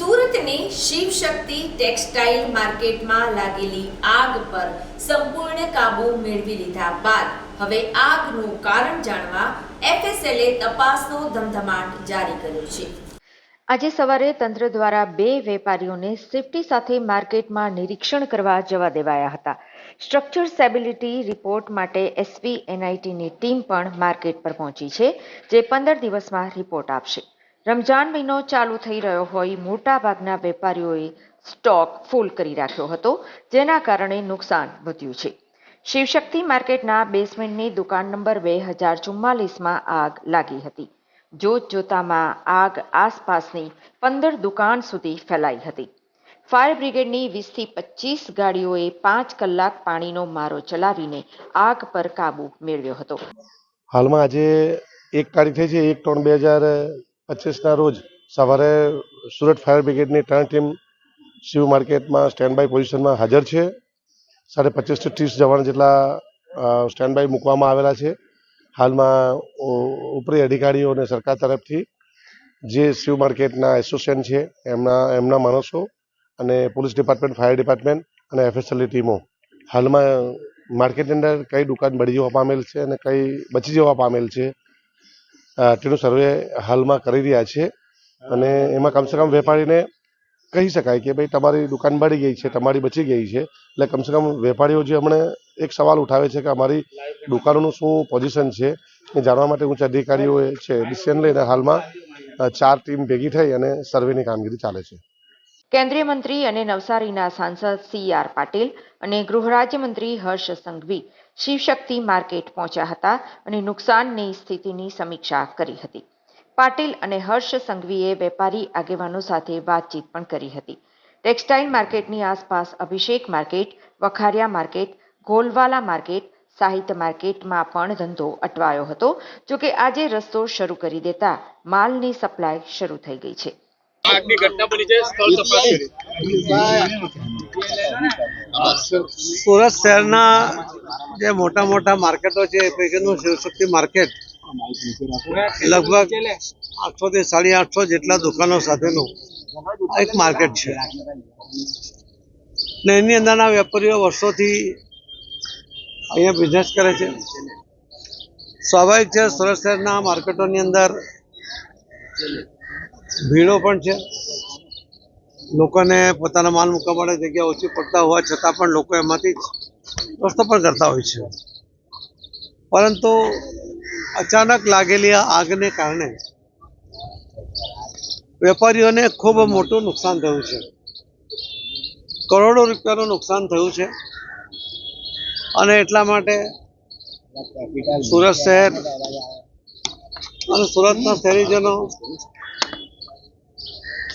સુરતની શિવશક્તિ ટેક્સટાઇલ માર્કેટમાં લાગેલી આગ પર સંપૂર્ણ કાબુ મેળવી લીધા બાદ હવે આગનું કારણ જાણવા એફએસએલએ તપાસનો ધમધમાટ જારી કર્યો છે. આજે સવારે તંત્ર દ્વારા બે વેપારીઓને સેફટી સાથે માર્કેટમાં નિરીક્ષણ કરવા જવા દેવાયા હતા. સ્ટ્રક્ચર સ્ટેબિલિટી રિપોર્ટ માટે એસપી એનઆઈટીની ટીમ પણ માર્કેટ પર પહોંચી છે, જે પંદર દિવસમાં રિપોર્ટ આપશે. રમજાન મહિનો ચાલુ થઈ રહ્યો હોય, મોટાભાગના વેપારીઓએ સ્ટોક ફૂલ કરી રાખ્યો હતો, જેના કારણે નુકસાન વધ્યું છે. શિવશક્તિ માર્કેટના બેસમેન્ટની દુકાન નંબર બે હજાર ચુમ્માલીસમાં આગ લાગી હતી. જોત જોતામાં આગ આસપાસની પંદર દુકાન સુધી ફેલાઈ હતી. ફાયર બ્રિગેડની વીસથી પચીસ ગાડીઓએ પાંચ કલાક પાણીનો મારો ચલાવીને આગ પર કાબુ મેળવ્યો હતો. હાલમાં આજે એક તારીખ છે, એક ત્રણ બે હજાર પચીસના રોજ સવારે સુરત ફાયર બ્રિગેડની ત્રણ ટીમ શિવ માર્કેટમાં સ્ટેન્ડ બાય પોઝિશનમાં હાજર છે. સાડા પચીસથી ત્રીસ જવાન જેટલા સ્ટેન્ડ બાય મૂકવામાં આવેલા છે. હાલમાં ઉપરી અધિકારીઓ અને સરકાર તરફથી જે શિવ માર્કેટના એસોસિએશન છે, એમના એમના માણસો અને પોલીસ ડિપાર્ટમેન્ટ, ફાયર ડિપાર્ટમેન્ટ અને એફએસએલની ટીમો હાલમાં માર્કેટની અંદર કઈ દુકાન બળી જવા પામેલ છે અને કઈ બચી જવા પામેલ છે તેનું સર્વે હાલમાં કરી રહ્યા છે અને એમાં કમસે કમ વેપારીને કહી શકાય કે ભાઈ તમારી દુકાન બળી ગઈ છે, તમારી બચી ગઈ છે. એટલે કમસે કમ વેપારીઓ જે હમણાં એક સવાલ ઉઠાવે છે કે અમારી દુકાનોનું શું પોઝિશન છે એ જાણવા માટે ઉચ્ચ અધિકારીઓએ છે ડિસિઝન લઈને હાલમાં ચાર ટીમ ભેગી થઈ અને સર્વેની કામગીરી ચાલે છે. કેન્દ્રીય મંત્રી અને નવસારીના સાંસદ સી આર પાટીલ અને ગૃહ રાજ્યમંત્રી હર્ષ સંઘવી શિવશક્તિ માર્કેટ પહોંચ્યા હતા અને નુકસાનની સ્થિતિની સમીક્ષા કરી હતી. પાટીલ અને હર્ષ સંઘવીએ વેપારી આગેવાનો સાથે વાતચીત પણ કરી હતી. ટેક્સટાઇલ માર્કેટની આસપાસ Abhishek market Vakharia market Golwala market Sahitya માર્કેટમાં પણ ધંધો અટવાયો હતો જોકે આજે રસ્તો શરૂ કરી દેતા માલની સપ્લાય શરૂ થઈ ગઈ છે. આગની ઘટના બની છે સ્થળ તપાસ સુરત શહેરના જે મોટા મોટા માર્કેટો છે, એ પૈકીનું શિવશક્તિ માર્કેટ લગભગ આઠસો થી સાડી આઠસો જેટલા દુકાનો સાથેનું એક માર્કેટ છે. ને એની અંદરના વેપારીઓ વર્ષોથી અહીંયા બિઝનેસ કરે છે. સ્વાભાવિક છે સુરત શહેરના માર્કેટોની અંદર ભીડો પણ છે. લોકોને પોતાના માલ મૂકવા માટે જગ્યા ઓછી પડતા હોવા છતાં પણ લોકો એમાંથી રસ્તો પણ કરતા હોય છે. પરંતુ અચાનક લાગેલી આગને કારણે વેપારીઓને ખૂબ મોટું નુકસાન થયું છે. કરોડો રૂપિયાનું નુકસાન થયું છે. અને એટલા માટે સુરત શહેર અને સુરતના શહેરીજનો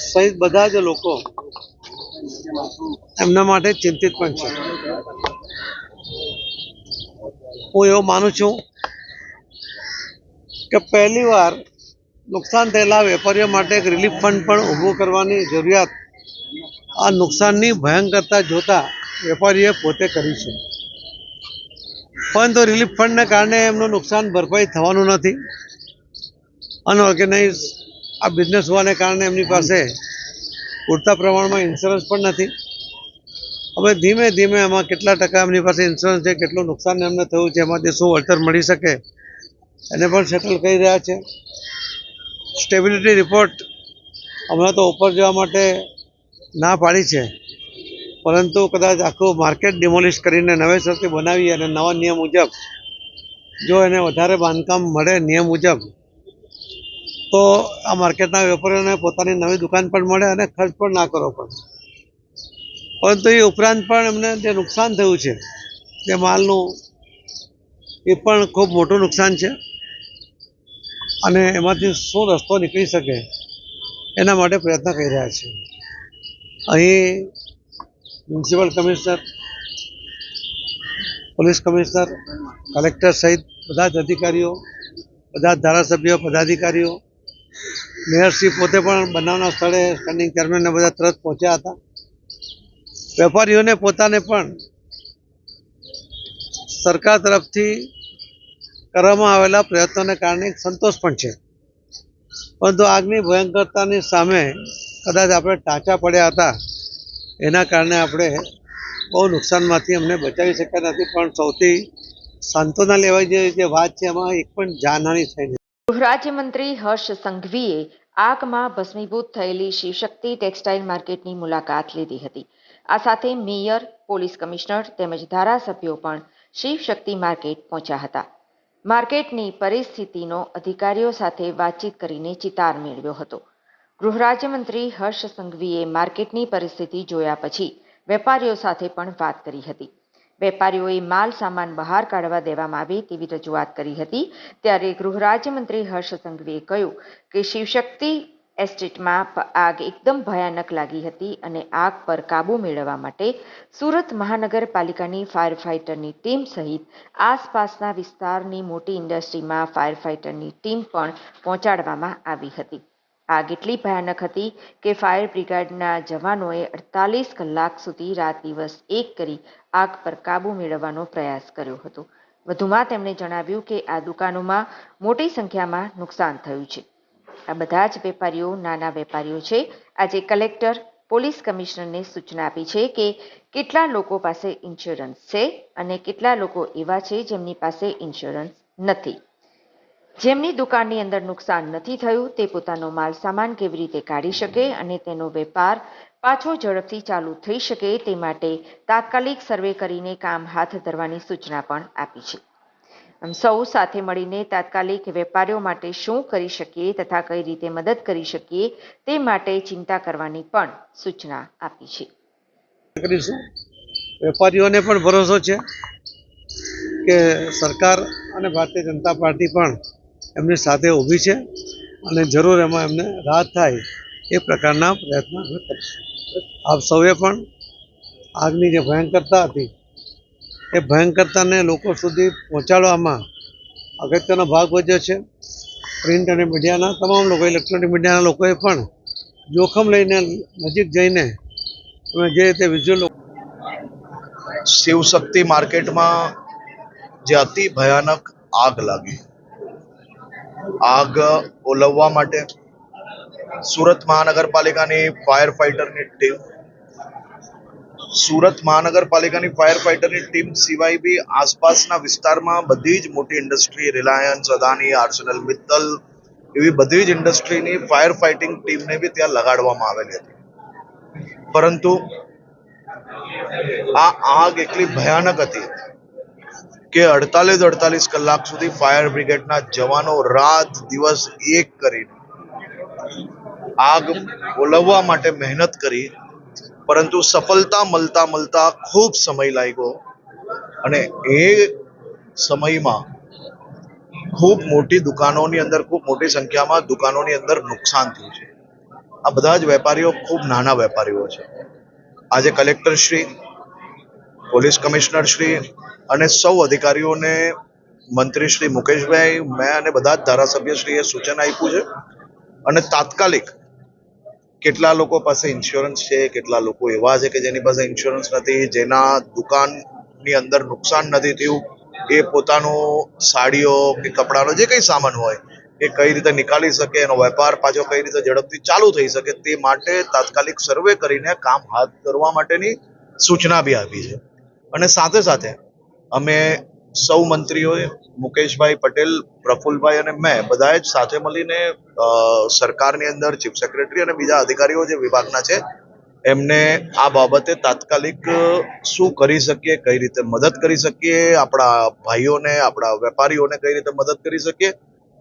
સહિત બધા જ લોકો એમના માટે ચિંતિત પણ છે. હું એવું માનું છું કે પહેલી વાર નુકસાન થયેલા વેપારીઓ માટે એક રિલીફ ફંડ પણ ઊભું કરવાની જરૂરિયાત આ નુકસાનની ભયંકરતા જોતા વેપારીએ પોતે કરી છે. પરંતુ રિલીફ ફંડને કારણે એમનું નુકસાન ભરપાઈ થવાનું નથી અનઓર્ગેનાઇઝ આ બિઝનેસ હોવાને કારણે એમની પાસે પૂરતા પ્રમાણમાં ઇન્સ્યોરન્સ પણ નથી. હવે ધીમે ધીમે એમાં કેટલા ટકા એમની પાસે ઇન્સ્યોરન્સ છે, કેટલું નુકસાન એમને થયું છે, એમાંથી શું વળતર મળી શકે, એને પણ સેટલ કરી રહ્યા છે. સ્ટેબિલિટી રિપોર્ટ હમણાં તો ઉપર જવા માટે ના પાડી છે, પરંતુ કદાચ આખું માર્કેટ ડિમોલિશ કરીને નવેસરથી બનાવી અને નવા નિયમ મુજબ, જો એને વધારે બાંધકામ મળે નિયમ મુજબ, તો આ માર્કેટના વેપારીઓને પોતાની નવી દુકાન પણ મળે અને ખર્ચ પણ ના કરવો પડે. પરંતુ એ ઉપરાંત પણ એમને જે નુકસાન થયું છે તે માલનું, એ પણ ખૂબ મોટું નુકસાન છે. અને એમાંથી શું રસ્તો નીકળી શકે, એના માટે પ્રયત્ન કરી રહ્યા છે. અહીં municipal commissioner, police commissioner, collector સહિત બધા જ અધિકારીઓ, બધા જ ધારાસભ્યો, પદાધિકારીઓ મેયરશ્રી પોતે પણ બનાવના સ્થળે સ્ટેન્ડિંગ ચેરમેનને બધા તરત પહોંચ્યા હતા. વેપારીઓને પોતાને પણ સરકાર તરફથી કરવામાં આવેલા પ્રયત્નોને કારણે સંતોષ પણ છે. પરંતુ આગની ભયંકરતાની સામે કદાચ આપણે ટાંચા પડ્યા હતા, એના કારણે આપણે બહુ નુકસાનમાંથી અમને બચાવી શક્યા નથી. પણ સૌથી સાંત્વના લેવાય જે વાત છે, એમાં એક પણ જાનહાની થઈ નથી. ગૃહ રાજ્યમંત્રી હર્ષ સંઘવીએ આગમાં ભસ્મીભૂત થયેલી શિવશક્તિ ટેક્સટાઇલ માર્કેટની મુલાકાત લીધી હતી. આ સાથે મેયર, પોલીસ કમિશનર તેમજ ધારાસભ્યો પણ શિવશક્તિ માર્કેટ પહોંચ્યા હતા. માર્કેટની પરિસ્થિતિનો અધિકારીઓ સાથે વાતચીત કરીને ચિતાર મેળવ્યો હતો. ગૃહ રાજ્યમંત્રી હર્ષ સંઘવીએ માર્કેટની પરિસ્થિતિ જોયા પછી વેપારીઓ સાથે પણ વાત કરી હતી. વેપારીઓએ માલ સામાન બહાર કાઢવા દેવામાં આવે તેવી રજૂઆત કરી હતી. ત્યારે ગૃહ રાજ્યમંત્રી હર્ષ સંઘવીએ કહ્યું કે શિવશક્તિ એસ્ટેટમાં આગ એકદમ ભયાનક લાગી હતી અને આગ પર કાબૂ મેળવવા માટે સુરત મહાનગરપાલિકાની ફાયર ફાઇટરની ટીમ સહિત આસપાસના વિસ્તારની મોટી ઇન્ડસ્ટ્રીમાં ફાયર ફાઇટરની ટીમ પણ પહોંચાડવામાં આવી હતી. આગ એટલી ભયાનક હતી કે ફાયર બ્રિગેડના જવાનોએ અડતાલીસ કલાક સુધી રાત દિવસ એક કરી આગ પર કાબૂ મેળવવાનો પ્રયાસ કર્યો હતો. વધુમાં તેમણે જણાવ્યું કે આ દુકાનોમાં મોટી સંખ્યામાં નુકસાન થયું છે. આ બધા જ વેપારીઓ, નાના વેપારીઓ છે. આજે કલેક્ટર, પોલીસ કમિશનરને સૂચના આપી છે કે કેટલા લોકો પાસે ઇન્સ્યોરન્સ છે અને કેટલા લોકો એવા છે જેમની પાસે ઇન્સ્યોરન્સ નથી. જેમની દુકાનની અંદર નુકસાન નથી થયું, તે પોતાનો માલ સામાન કેવી રીતે કાઢી શકે અને તેનો વેપાર પાછો ઝડપથી ચાલુ થઈ શકે તે માટે તાત્કાલિક સર્વે કરીને કામ હાથ ધરવાની સૂચના પણ આપી છે. સૌ સાથે મળીને તાત્કાલિક વેપારીઓ માટે શું કરી શકીએ તથા કઈ રીતે મદદ કરી શકીએ તે માટે ચિંતા કરવાની પણ સૂચના આપી છે. વેપારીઓને પણ ભરોસો છે કે સરકાર અને ભારતીય જનતા પાર્ટી પણ એમની સાથે ઊભી છે અને જરૂર એમાં એમને રાહત થાય એ પ્રકારના પ્રયત્નો અમે કરીશું. આપ સૌએ પણ આગની જે ભયંકરતા હતી, એ ભયંકરતાને લોકો સુધી પહોંચાડવામાં અગત્યનો ભાગ ભજ્યો છે. પ્રિન્ટ અને મીડિયાના તમામ લોકો, ઇલેક્ટ્રોનિક મીડિયાના લોકોએ પણ જોખમ લઈને નજીક જઈને તમે જે રીતે વિઝ્યુઅલ શિવશક્તિ માર્કેટમાં જે અતિ ભયાનક આગ લાગી. આગ ઓલવવા માટે સુરત મહાનગરપાલિકાની ફાયર ફાઇટરની ટીમ સુરત મહાનગરપાલિકાની ફાયર ફાઇટરની ટીમ સિવાય બી આસપાસના વિસ્તારમાં બધી જ મોટી industry Reliance Adani Arcelor Mittal એવી બધી જ ઇન્ડસ્ટ્રીની ફાયર ફાઇટિંગ ટીમને બી ત્યાં લગાડવામાં આવેલી હતી. પરંતુ આ આગ એટલી ભયાનક હતી કે અડતાલીસ અડતાલીસ કલાક સુધી ફાયર બ્રિગેડના જવાનો રાત દિવસ એક કરીને આગ ઓલવવા માટે મહેનત કરી, પરંતુ સફળતા મળતા મળતા ખૂબ સમય લાગ્યો અને એ સમયમાં ખૂબ મોટી દુકાનોની અંદર, ખૂબ મોટી સંખ્યામાં દુકાનોની અંદર નુકસાન થયું છે. આ બધા જ વેપારીઓ ખૂબ નાના વેપારીઓ છે. આજે collector Shri police commissioner Shri અને સૌ અધિકારીઓને મંત્રી શ્રી મુકેશભાઈ, મેં અને બધા જ ધારાસભ્યશ્રીએ સૂચન આપ્યું છે. અને તાત્કાલિક કેટલા લોકો પાસે ઇન્સ્યોરન્સ છે, કેટલા લોકો એવા છે કે જેની પાસે ઇન્સ્યોરન્સ નથી, જેના દુકાનની અંદર નુકસાન નથી થયું, એ પોતાનું સાડીઓ કે કપડાનો જે કંઈ સામાન હોય, એ કઈ રીતે નીકાળી શકે, એનો વેપાર પાછો કઈ રીતે ઝડપથી ચાલુ થઈ શકે તે માટે તાત્કાલિક સર્વે કરીને કામ હાથ ધરવા માટેની સૂચના બી આપી છે. અને સાથે સાથે અમે સૌ મંત્રીઓએ મુકેશભાઈ પટેલ, પ્રફુલભાઈ અને મેં બધાએ જ સાથે મળીને સરકારની અંદર ચીફ સેક્રેટરી અને બીજા અધિકારીઓ જે વિભાગના છે, એમને આ બાબતે તાત્કાલિક શું કરી શકીએ, કઈ રીતે મદદ કરી શકીએ, આપણા ભાઈઓને, આપણા વેપારીઓને કઈ રીતે મદદ કરી શકીએ,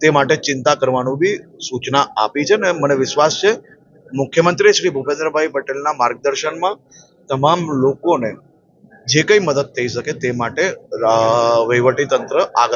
તે માટે ચિંતા કરવાનું બી સૂચના આપી છે ને મને વિશ્વાસ છે. મુખ્યમંત્રી શ્રી ભૂપેન્દ્રભાઈ પટેલના માર્ગદર્શનમાં તમામ લોકોને જે કંઈ મદદ થઈ શકે તે માટે વહીવટી તંત્ર આગળ